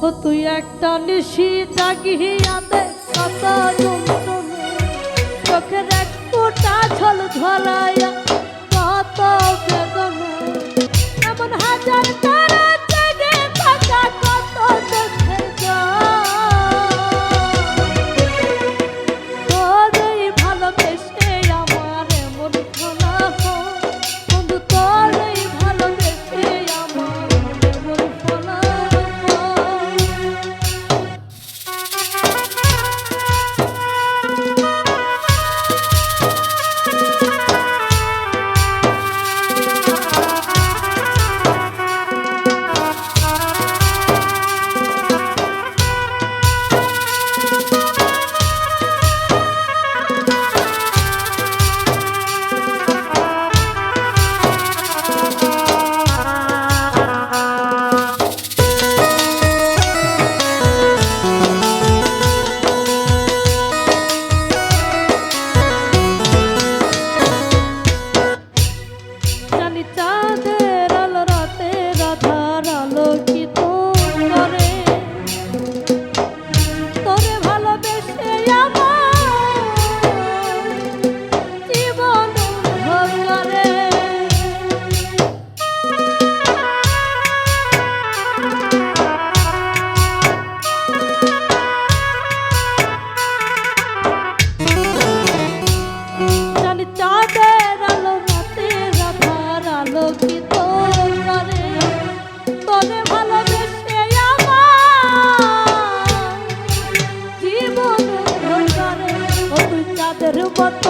তো তুই একটা নিশি তাগিয়া দে কত চোখের এক ফোটা ছল ধরাইয়া foto.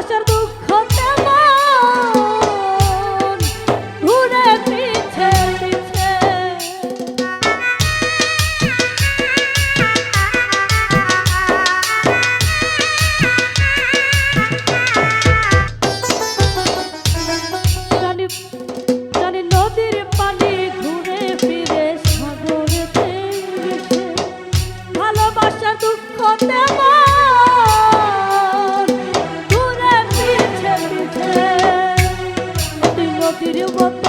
ভালোবাসার eu vou